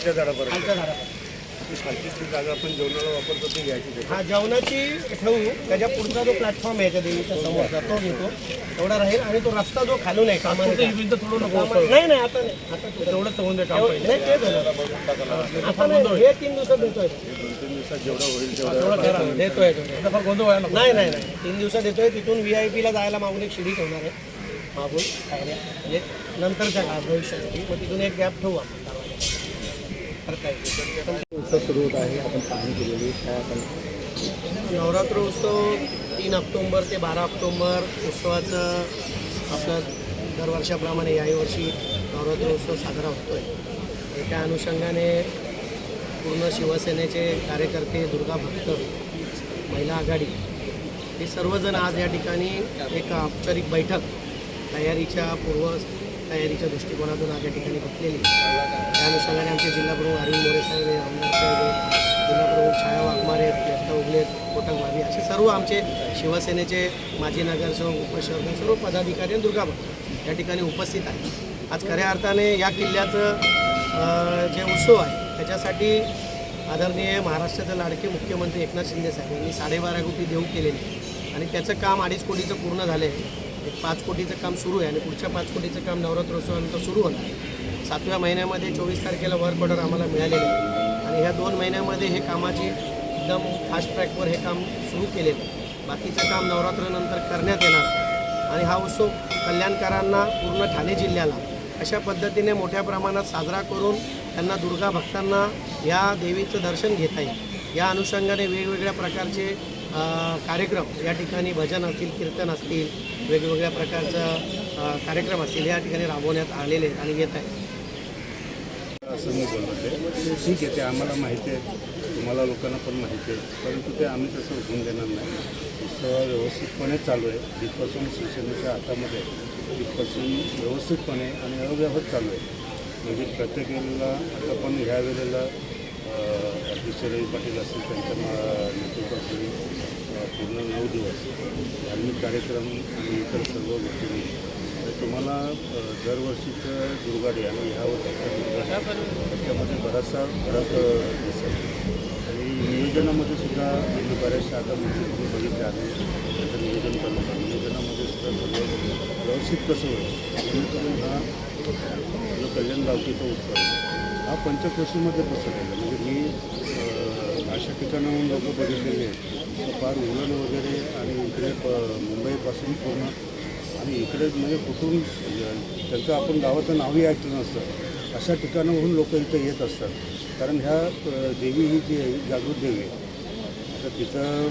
खालच्या झाडापर्यंत. खालच्या झाडापर्यंत. ती खालची जी जागा आपण जेवणाला वापरतो ती घ्यायची त्याच्यात. हा जेवणाची ठेवू. त्याच्या पुढचा जो प्लॅटफॉर्म आहे त्या देवीच्या समोरचा तो घेतो. तेवढा राहील आणि तो रस्ता जो खालून आहे कामाने कामाने- नाही नाही आता नाही. आता तो- तेवढंच होऊन दे काम एवढं- नाही तेच होणार. आता नाही हे तीन दिवसात देतोय. दोन तीन दिवसात जेवढं होईल तेवढं करा. देतोय तो. आता फार गोंधळ व्हायला नको. नाही नाही नाही. तीन दिवसात येतोय तिथून व्ही आय पीला जायला मागून एक शिडी ठेवणार आहे. मागून पायऱ्या म्हणजे नंतरच्या काळात भविष्यासाठी मग तिथून एक गॅप ठेवू आपण. उत्सव सुरू होत आहे आपण पाहणी केलेली काय आपण नवरात्र उत्सव तीन ऑक्टोंबर ते बारा ऑक्टोंबर उत्सवाचं आपलं दरवर्षाप्रमाणे याही वर्षी नवरात्र उत्सव साजरा होतो आहे त्या अनुषंगाने पूर्ण शिवसेनेचे कार्यकर्ते दुर्गा भक्त महिला आघाडी हे सर्वजण आज या ठिकाणी एक औपचारिक बैठक तयारीच्या पूर्व तयारीच्या दृष्टिकोनातून आज या ठिकाणी बसलेली आहे. त्या अनुषंगाने आमचे जिल्हाप्रमुख अरविंद मोरे साहेब आहे, आमदार साहेब आहे, जिल्हाप्रमुख छाया वाघमारे व्यस्त उगले कोटक भाभी असे सर्व आमचे शिवसेनेचे माजी नगरसेवक उपशहर सर्व पदाधिकारी आणि दुर्गा या ठिकाणी उपस्थित आहेत. आज खऱ्या अर्थाने या किल्ल्याचं जे उत्सव आहे त्याच्यासाठी आदरणीय महाराष्ट्राचे लाडके मुख्यमंत्री एकनाथ शिंदे साहेब यांनी साडेबारा कोटी देऊ केलेले आणि त्याचं काम अडीच कोटीचं पूर्ण झालं आहे एक पाच कोटीचं काम सुरू आहे आणि पुढच्या पाच कोटीचं काम नवरात्रोत्सवानंतर सुरू होणार सातव्या महिन्यामध्ये चोवीस तारखेला वर्क ऑर्डर आम्हाला मिळालेलं आहे. आणि ह्या दोन महिन्यामध्ये हे कामाची एकदम फास्ट ट्रॅकवर हे काम सुरू केलेलं आहे. बाकीचं काम नवरात्रानंतर करण्यात येणार आणि हा उत्सव कल्याणकारांना पूर्ण ठाणे जिल्ह्याला अशा पद्धतीने मोठ्या प्रमाणात साजरा करून त्यांना दुर्गा भक्तांना या देवीचं दर्शन घेता येईल. या अनुषंगाने वेगवेगळ्या प्रकारचे कार्यक्रम. या ठिकाणी भजन असतील कीर्तन असतील वेगवेगळ्या प्रकारचं कार्यक्रम असतील या ठिकाणी राबवण्यात आलेले आहेत आणि येत आहेत. असं मी बोलत आहे. ठीक आहे ते आम्हाला माहिती आहे. तुम्हाला लोकांना पण माहिती आहे. परंतु ते आम्ही तसं होऊन देणार नाही. उत्सव व्यवस्थितपणे चालू आहे. तिथपासून शिवसेनेच्या हातामध्ये तिथपासून व्यवस्थितपणे आणि अव्यवहार चालू आहे. म्हणजे प्रत्येक वेळेला आता पण ह्या वेळेला अध्यक्ष रवी पाटील असतील त्यांच्या नेतृत्वाखाली पूर्ण नऊ दिवस धार्मिक कार्यक्रम आणि इतर सर्व गोष्टी तर तुम्हाला दरवर्षीचं दुर्गाडी आणि ह्या वर्षीचं दुर्गाडी त्याच्यामध्ये बराचसा फरक दिसेल. आणि नियोजनामध्ये सुद्धा म्हणजे बऱ्याचशा आता म्हणजे तुम्ही बघितल्या आहे त्याचं नियोजन करणं नियोजनामध्ये सुद्धा सगळं व्यवस्थित कसं होईल? जेणेकरून हा जो कल्याण गावकीचा उत्सव हा पंचक्रोशीमध्ये बसवलेला म्हणजे मी अशा ठिकाणाहून लोक बघितलेले आहेत. तर फार उरण वगैरे आणि इकडे प मुंबईपासून पूर्ण. आणि इकडे म्हणजे कुठून त्यांचं आपण गावाचं नावही ऐकलं नसतं. अशा ठिकाणाहून लोक इथं येत असतात. कारण ह्या देवी ही जी आहे ही जागृत देवी आहे. आता तिथं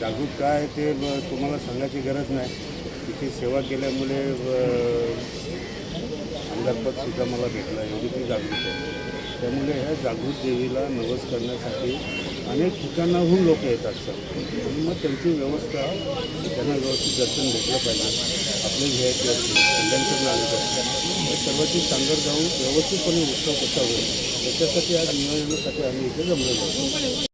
जागृत काय आहे ते तुम्हाला सांगायची गरज नाही. तिथे सेवा केल्यामुळे आमदारपदसुद्धा मला भेटला एवढी म्हणजे ती जागृत आहे. त्यामुळे ह्या जागृत देवीला नवस करण्यासाठी अनेक ठिकाणाहून लोक येतात सर. आणि मग त्यांची व्यवस्था त्यांना व्यवस्थित दर्शन भेटलं पाहिजे. आपले व्ही आय असतील कल्याणकर नागरिक सर्वांची सांगड जाऊन व्यवस्थितपणे उत्सव कसा होईल त्याच्यासाठी आज नियोजनासाठी आम्ही इथे जमलेलो